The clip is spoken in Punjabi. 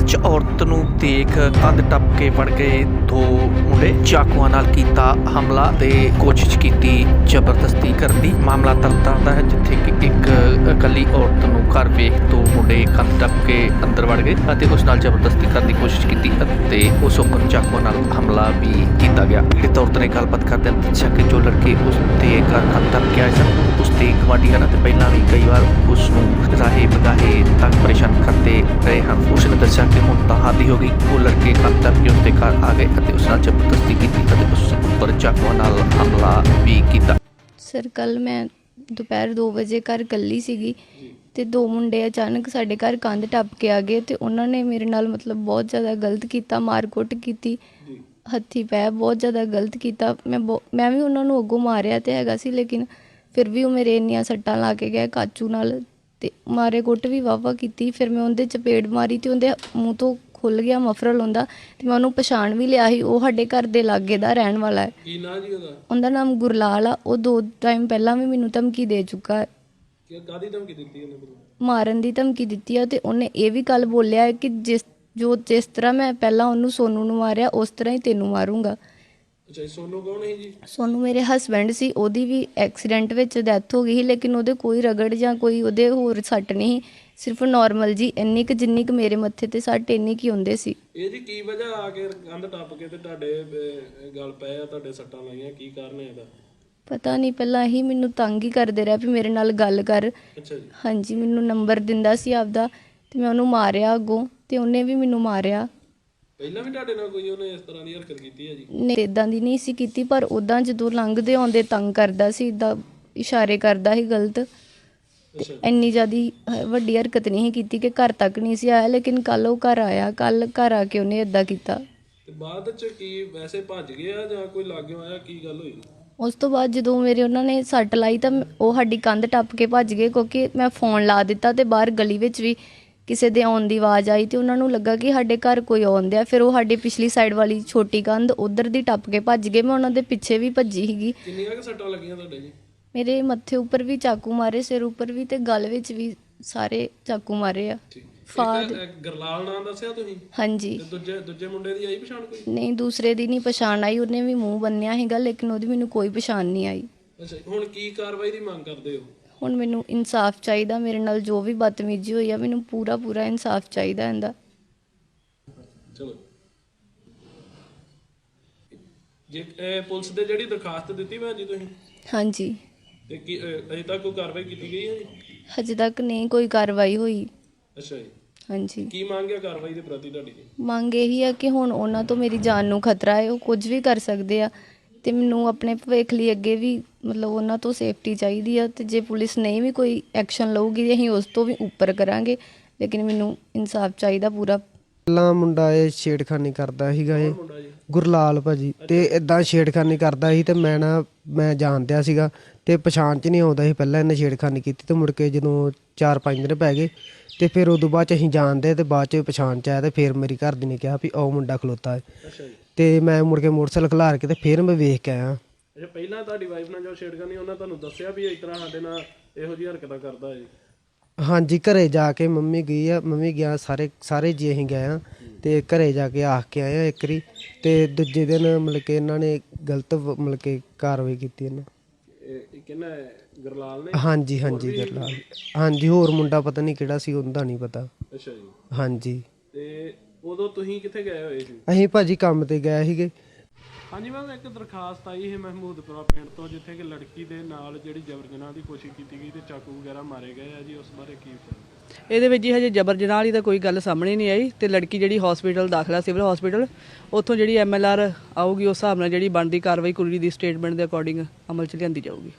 ਘਰ 'ਚ ਔਰਤ ਨੂੰ ਦੇਖ ਕੰਧ ਟੱਪ ਕੇ ਵੜ ਗਏ ਦੋ ਮੁੰਡੇ। ਚਾਕੂਆਂ ਨਾਲ ਕੀਤਾ ਹਮਲਾ ਤੇ ਕੋਸ਼ਿਸ਼ ਕੀਤੀ ਜ਼ਬਰਦਸਤੀ ਕਰਨ ਦੀ। ਮਾਮਲਾ ਤਰਤਾਂ ਦਾ ਹੈ, ਜਿੱਥੇ ਕਿ ਇੱਕ ਇਕੱਲੀ ਔਰਤ ਨੂੰ ਘਰ ਵੇਖ ਦੋ ਮੁੰਡੇ ਕੰਧ ਟੱਪ ਕੇ ਅੰਦਰ ਵੜ ਗਏ ਅਤੇ ਉਸ ਨਾਲ ਜ਼ਬਰਦਸਤੀ ਕਰਨ ਦੀ ਕੋਸ਼ਿਸ਼ ਕੀਤੀ ਅਤੇ ਉਸ ਉੱਪਰ ਚਾਕੂਆਂ ਨਾਲ ਹਮਲਾ ਵੀ ਕੀਤਾ ਗਿਆ। ਪੀੜਤ ਔਰਤ ਨੇ ਗੱਲਬਾਤ ਕਰਦਿਆਂ ਦੱਸਿਆ ਕਿ ਜੋ ਲੜਕੇ ਉਸ ਦੇ ਘਰ ਕੰਧ ਟੱਪ ਕੇ ਆਏ ਸਨ, ਉਸ ਦੇ ਗਵਾਂਢੀਆਂ ਨੇ ਤੇ ਪਹਿਲਾਂ ਵੀ ਕਈ ਵਾਰ ਉਸ ਨੂੰ ਰਾਹੇ ਬਗਾਹੇ ਤੰਗ ਪਰੇਸ਼ਾਨ ਕਰਦੇ ਰਹੇ ਹਨ। ਉਸ ਨੇ ਦੱਸਿਆ ਕਿ ਹੁਣ ਤਾਂ ਹਾਦੀ ਹੋ ਗਈ। ਉਹ ਲੜਕੇ ਕੰਧ ਟੱਪ ਕੇ ਉਸ ਦੇ ਘਰ ਆ ਗਏ ਅਤੇ ਉਸ ਨਾਲ ਜ਼ਬਰਦਸਤੀ ਕੀਤੀ ਅਤੇ ਉਸ ਉੱਪਰ ਚਾਕੂਆਂ ਨਾਲ ਹਮਲਾ ਵੀ ਕੀਤਾ। ਸਰ ਕੱਲ ਮੈਂ ਦੁਪਹਿਰ 2 ਵਜੇ ਘਰ ਕੱਲੀ ਸੀਗੀ ਤੇ ਦੋ ਮੁੰਡੇ ਅਚਾਨਕ ਸਾਡੇ ਘਰ ਕੰਧ ਟੱਪ ਕੇ ਆ ਗਏ ਤੇ ਉਹਨਾਂ ਨੇ ਮੇਰੇ ਨਾਲ ਮਤਲਬ ਬਹੁਤ ਜ਼ਿਆਦਾ ਗਲਤ ਕੀਤਾ ਮਾਰਕੁੱਟ ਕੀਤੀ ਹੱਥੀ ਪੈ ਬਹੁਤ ਜ਼ਿਆਦਾ ਗਲਤ ਕੀਤਾ। ਮੈਂ ਮੈਂ ਵੀ ਉਹਨਾਂ ਨੂੰ ਅੱਗੋਂ ਮਾਰਿਆ ਤੇ ਹੈਗਾ ਸੀ ਲੇਕਿਨ ਫਿਰ ਵੀ ਉਹ ਮੇਰੇ ਇੰਨੀਆਂ ਸੱਟਾਂ ਲਾ ਕੇ ਗਏ ਕਾਚੂ ਨਾਲ ਤੇ ਮਾਰੇ ਕੁੱਟ ਵੀ ਵਾਵਾ ਕੀਤੀ। ਫਿਰ ਮੈਂ ਉਹਦੇ ਚਪੇੜ ਮਾਰੀ ਤੇ ਉਹਦੇ ਮੂੰਹ ਤੋਂ ਖੁੱਲ ਗਿਆ ਮਫਰਲ ਹੁੰਦਾ ਤੇ ਮੈਂ ਉਹਨੂੰ ਪਛਾਣ ਵੀ ਲਿਆ ਸੀ ਉਹ ਸਾਡੇ ਘਰ ਦੇ ਲਾਗੇ ਦਾ ਰਹਿਣ ਵਾਲਾ ਹੈ। ਕੀ ਨਾਂ ਜੀ ਉਹਦਾ? ਉਹਦਾ ਨਾਮ ਗੁਰਲਾਲ ਆ ਉਹ ਦੋ ਟਾਈਮ ਪਹਿਲਾਂ ਵੀ ਮੈਨੂੰ ਧਮਕੀ ਦੇ ਚੁੱਕਾ ਹੈ। ਕਿ ਕਾਦੀ ਧਮਕੀ ਦਿੱਤੀ ਉਹਨੇ ਮੈਨੂੰ? ਮਾਰਨ ਦੀ ਧਮਕੀ ਦਿੱਤੀ ਆ ਤੇ ਉਹਨੇ ਇਹ ਵੀ ਗੱਲ ਬੋਲਿਆ ਹੈ ਕਿ ਜਿਸ ਜੋ ਜਿਸ ਤਰ੍ਹਾਂ ਮੈਂ ਪਹਿਲਾਂ ਉਹਨੂੰ ਸੋਨੂ ਨੂੰ ਮਾਰਿਆ ਉਸ ਤਰ੍ਹਾਂ ਹੀ ਤੈਨੂੰ ਮਾਰੂੰਗਾ। ਅੱਛਾ ਜੀ ਸੋਨੂ ਕੌਣ ਹੈ ਜੀ? ਸੋਨੂ ਮੇਰੇ ਹਸਬੈਂਡ ਸੀ ਉਹਦੀ ਵੀ ਐਕਸੀਡੈਂਟ ਵਿੱਚ ਡੈਥ ਹੋ ਗਈ ਸੀ ਲੇਕਿਨ ਉਹਦੇ ਕੋਈ ਰਗੜ ਜਾਂ ਕੋਈ ਉਹਦੇ ਹੋਰ ਸੱਟ ਨਹੀਂ ਸੀ। ਸਿਰਫ ਨਾਰਮਲ ਜੀ ਇੰਨੀ ਕੁ ਜਿੰਨੀ ਕੁ ਮੇਰੇ ਮੱਥੇ ਤੇ ਸੱਟ ਇੰਨੀ ਕੀ ਹੁੰਦੇ ਸੀ। ਇਹ ਜੀ ਕੀ ਵਜ੍ਹਾ ਆ ਕੇ ਕੰਧ ਟੱਪ ਕੇ ਤੇ ਤੁਹਾਡੇ ਅਹ, ਗਲ ਪਏ ਆ ਤੁਹਾਡੇ ਸੱਟਾਂ ਲਾਈਆਂ ਕੀ ਕਾਰਨ ਹੈ ਇਹਦਾ? ਪਤਾ ਨਹੀਂ ਪਹਿਲਾਂ ਹੀ ਮੈਨੂੰ ਤੰਗ ਹੀ ਕਰਦੇ ਰਿਹਾ ਵੀ ਮੇਰੇ ਨਾਲ ਗੱਲ ਕਰ। ਅੱਛਾ ਜੀ। ਹਾਂਜੀ ਮੈਨੂੰ ਨੰਬਰ ਦਿੰਦਾ ਸੀ ਆਪਦਾ ਤੇ ਮੈਂ ਉਹਨੂੰ ਮਾਰਿਆ ਅੱਗੋਂ ਤੇ ਉਹਨੇ ਵੀ ਮੈਨੂੰ ਮਾਰਿਆ। ਪਹਿਲਾਂ ਵੀ ਤੁਹਾਡੇ ਨਾਲ ਕੋਈ ਉਹਨੇ ਇਸ ਤਰ੍ਹਾਂ ਦੀ ਹਰਕਤ ਕੀਤੀ ਹੈ ਜੀ? ਨੇ ਇਦਾਂ ਦੀ ਨਹੀਂ ਸੀ ਕੀਤੀ ਪਰ ਉਦਾਂ ਜਦੋਂ ਲੰਘਦੇ ਆਉਂਦੇ ਤੰਗ ਕਰਦਾ ਸੀ ਇਦਾਂ ਇਸ਼ਾਰੇ ਕਰਦਾ ਸੀ ਗਲਤ। ਅੱਛਾ। ਇੰਨੀ ਜ਼ਿਆਦੀ ਵੱਡੀ ਹਰਕਤ ਨਹੀਂ ਸੀ ਕੀਤੀ ਕਿ ਘਰ ਤੱਕ ਨਹੀਂ ਸੀ ਆਇਆ ਲੇਕਿਨ ਕੱਲ ਉਹ ਘਰ ਆਇਆ ਕੱਲ ਘਰ ਆ ਕੇ ਉਹਨੇ ਇਦਾਂ ਕੀਤਾ। ਤੇ ਬਾਅਦ ਚ ਕੀ ਵੈਸੇ ਭੱਜ ਗਏ ਆ ਜਾਂ ਕੋਈ ਲਾਗੇ ਆਇਆ ਕੀ ਗੱਲ ਹੋਈ? ਉਸ ਤੋਂ ਬਾਅਦ ਜਦੋਂ ਮੇਰੇ ਉਹਨਾਂ ਨੇ ਸੱਟ ਲਾਈ ਤਾਂ ਮ- ਉਹ ਸਾਡੀ ਕੰਧ ਟੱਪ ਕੇ ਭੱਜ ਗਏ ਕਿਉਂਕਿ ਮੈਂ ਫੋਨ ਲਾ ਦਿੱਤਾ ਤੇ ਬਾਹਰ ਗਲੀ ਵਿੱਚ ਵੀ ਕਿਸੇ ਦੇ ਆਉਣ ਦੀ ਆਵਾਜ਼ ਆਈ ਤੇ ਉਹਨਾਂ ਨੂੰ ਲੱਗਾ ਕਿ ਸਾਡੇ ਘਰ ਕੋਈ ਆਉਂਦਿਆ ਫਿਰ ਉਹ ਸਾਡੀ ਪਿਛਲੀ ਸਾਈਡ ਵਾਲੀ ਛੋਟੀ ਕੰਧ ਉਧਰ ਦੀ ਟੱਪ ਕੇ ਭੱਜ ਗਏ। ਮੈਂ ਉਹਨਾਂ ਦੇ ਪਿੱਛੇ ਵੀ ਭੱਜੀ ਸੀਗੀ। ਕਿੰਨੀਆਂ ਕਿ ਸੱਟਾਂ ਲੱਗੀਆਂ ਤੁਹਾਡੇ ਜੀ? ਮੇਰੇ ਮੱਥੇ ਉੱਪਰ ਵੀ ਚਾਕੂ ਮਾਰੇ ਸਿਰ ਉੱਪਰ ਵੀ ਤੇ ਗਲ ਵਿੱਚ ਵੀ ਸਾਰੇ ਚਾਕੂ ਮਾਰੇ ਆ। ਫਾਦ ਗਰਲਾਲ ਨਾਂ ਦੱਸਿਆ ਤੁਸੀਂ? ਹਾਂਜੀ। ਤੇ ਦੂਜੇ ਦੂਜੇ ਮੁੰਡੇ ਦੀ ਆਈ ਪਛਾਣ ਕੋਈ? ਨਹੀਂ ਦੂਸਰੇ ਦੀ ਨਹੀਂ ਪਛਾਣ ਆਈ। ਉਹਨੇ ਵੀ ਮੂੰਹ ਬੰਨਿਆ ਸੀਗਾ ਲੇਕਿਨ ਉਹਦੀ ਮੈਨੂੰ ਕੋਈ ਪਛਾਣ ਨਹੀਂ ਆਈ। ਅੱਛਾ ਹੁਣ ਕੀ ਕਾਰਵਾਈ ਦੀ ਮੰਗ ਕਰਦੇ ਹੋ? ਹੁਣ ਮੈਨੂੰ ਇਨਸਾਫ ਚਾਹੀਦਾ ਮੇਰੇ ਨਾਲ ਜੋ ਵੀ ਬਦਤਮੀਜ਼ੀ ਹੋਈ ਆ ਮੈਨੂੰ ਪੂਰਾ ਪੂਰਾ ਇਨਸਾਫ ਚਾਹੀਦਾ ਇਹਦਾ। ਚਲੋ। ਜੇ ਇਹ ਪੁਲਿਸ ਦੇ ਜਿਹੜੀ ਦਰਖਾਸਤ ਦਿੱਤੀ ਭੈਣ ਜੀ ਤੁਸੀਂ? ਹਾਂਜੀ। ਤੇ ਕੀ ਅਹ, ਅਜੇ ਤੱਕ ਕੋਈ ਕਾਰਵਾਈ ਕੀਤੀ ਗਈ ਹੈ? ਜੀ ਹਜੇ ਤੱਕ ਨਹੀਂ ਕੋਈ ਕਾਰਵਾਈ ਹੋਈ। ਅੱਛਾ ਜੀ। ਹਾਂਜੀ। ਕੀ ਮੰਗ ਹੈ ਕਾਰਵਾਈ ਦੇ ਪ੍ਰਤੀ ਤੁਹਾਡੀ? ਜੀ ਮੰਗ ਇਹੀ ਆ ਕਿ ਹੁਣ ਉਹਨਾਂ ਤੋਂ ਮੇਰੀ ਜਾਨ ਨੂੰ ਖਤਰਾ ਹੈ ਉਹ ਕੁਝ ਵੀ ਕਰ ਸਕਦੇ ਆ। ਤੇ ਮੈਨੂੰ ਆਪਣੇ ਭਵਿੱਖ ਲਈ ਅੱਗੇ ਵੀ ਮਤਲਬ ਉਹਨਾਂ ਤੋਂ ਸੇਫਟੀ ਚਾਹੀਦੀ ਆ ਤੇ ਜੇ ਪੁਲਿਸ ਨਹੀਂ ਵੀ ਕੋਈ ਐਕਸ਼ਨ ਲਊਗੀ ਅਸੀਂ ਉਸ ਤੋਂ ਵੀ ਉੱਪਰ ਕਰਾਂਗੇ, ਲੇਕਿਨ ਮੈਨੂੰ ਇਨਸਾਫ ਚਾਹੀਦਾ ਪੂਰਾ। ਪਹਿਲਾਂ ਮੁੰਡਾ ਇਹ ਛੇੜਖਾਨੀ ਕਰਦਾ ਸੀਗਾ ਇਹ, ਗੁਰਲਾਲ ਭਾਜੀ, ਤੇ ਇਦਾਂ ਛੇੜਖਾਨੀ ਕਰਦਾ ਸੀ ਤੇ ਮੈਂ ਨਾ, ਮੈਂ ਜਾਣਦਿਆ ਸੀਗਾ ਤੇ ਪਛਾਣ ਚ ਨਹੀਂ ਆਉਂਦਾ ਸੀ, ਪਹਿਲਾਂ ਇਹਨੇ ਛੇੜਖਾਨੀ ਕੀਤੀ ਤੇ ਮੁੜ ਕੇ ਜਦੋਂ 4-5 ਦਿਨ ਪੈ ਗਏ ਤੇ ਫਿਰ ਉਦੋਂ ਬਾਅਦ ਚ ਅਸੀਂ ਜਾਣਦੇ ਤੇ ਬਾਅਦ ਚ ਪਛਾਣ ਚ ਆਇਆ ਤੇ ਫਿਰ ਮੇਰੀ ਘਰ ਦੀ ਨੇ ਕਿਹਾ ਵੀ ਉਹ ਮੁੰਡਾ ਖਲੋਤਾ ਹੈ ਅੱਛਾ ਜੀ। ਤੇ ਮੈਂ ਮੁੜ ਕੇ ਮੋਟਰਸਾਈਕਲ ਖਲਾਰ ਕੇ ਤੇ ਫਿਰ ਮੈਂ ਵੇਖ ਕੇ ਆਇਆ। ਅੱਛਾ ਪਹਿਲਾਂ ਤੁਹਾਡੀ ਵਾਈਫ ਨਾਲ ਜੋ ਛੇੜਖਾਨੀ ਉਹਨਾਂ ਤੁਹਾਨੂੰ ਦੱਸਿਆ ਵੀ ਇਸ ਤਰ੍ਹਾਂ ਸਾਡੇ ਨਾਲ ਇਹੋ ਜਿਹੀ ਹਰਕਤਾਂ ਕਰਦਾ ਹੈ ਹਾਂਜੀ ਘਰੇ ਜਾ ਕੇ ਮੰਮੀ ਗਈ ਆ ਮੰਮੀ ਗਿਆ ਸਾਰੇ ਸਾਰੇ ਜੀ ਅਸੀਂ ਗਏ ਆ ਤੇ ਘਰੇ ਜਾ ਕੇ ਆਖ ਕੇ ਆਏ ਆ ਇੱਕ ਵਾਰੀ ਤੇ ਦੂਜੇ ਦਿਨ ਮਤਲਬ ਕਿ ਇਹਨਾਂ ਨੇ ਗਲਤ ਵ- ਮਤਲਬ ਕਿ ਕਾਰਵਾਈ ਕੀਤੀ ਇਹਨਾਂ। ਹੈ? ਗਰਲਾਲ ਨੇ? ਹਾਂਜੀ ਹਾਂਜੀ ਗਰਲਾਲ। ਹਾਂਜੀ ਹੋਰ ਮੁੰਡਾ ਪਤਾ ਨਹੀਂ ਕਿਹੜਾ ਸੀ ਉਹਦਾ ਨਹੀਂ ਪਤਾ। ਅੱਛਾ ਜੀ। ਹਾਂਜੀ। ਤੇ ਉਦੋਂ ਤੁਸੀਂ ਕਿੱਥੇ ਗਏ ਹੋਏ ਸੀ? ਅਸੀਂ ਭਾਜੀ ਕੰਮ ਤੇ ਗਏ ਸੀਗੇ। ਹਾਂਜੀ ਮੈਮ ਇੱਕ ਦਰਖਾਸਤ ਆਈ ਹੈ ਮਹਿਮੂਦਪੁਰਾ ਪਿੰਡ ਤੋਂ ਜਿੱਥੇ ਕਿ ਲੜਕੀ ਦੇ ਨਾਲ ਜਿਹੜੀ ਜਬਰ ਜਨਾਹ ਦੀ ਕੋਸ਼ਿਸ਼ ਕੀਤੀ ਗਈ ਤੇ ਚਾਕੂ ਵਗੈਰਾ ਮਾਰੇ ਗਏ ਆ ਜੀ ਉਸ ਬਾਰੇ ਕੀ ਇਹਦੇ ਵਿੱਚ ਜੀ ਹਜੇ ਜਬਰ ਜਨਾਹ ਵਾਲੀ ਤਾਂ ਕੋਈ ਗੱਲ ਸਾਹਮਣੇ ਨਹੀਂ ਆਈ ਤੇ ਲੜਕੀ ਜਿਹੜੀ ਹਸਪੀਟਲ ਦਾਖਲਾ ਸਿਵਲ ਹਸਪੀਟਲ ਉੱਥੋਂ ਜਿਹੜੀ ਐਮਐਲਆਰ ਆਊਗੀ ਉਸ ਹਿਸਾਬ ਨਾਲ ਜਿਹੜੀ ਬਣਦੀ ਕਾਰਵਾਈ ਕੁੜੀ ਦੀ ਸਟੇਟਮੈਂਟ ਦੇ ਅਕੋਰਡਿੰਗ ਅਮਲ ਚ ਲਿਆਂਦੀ ਜਾਊਗੀ।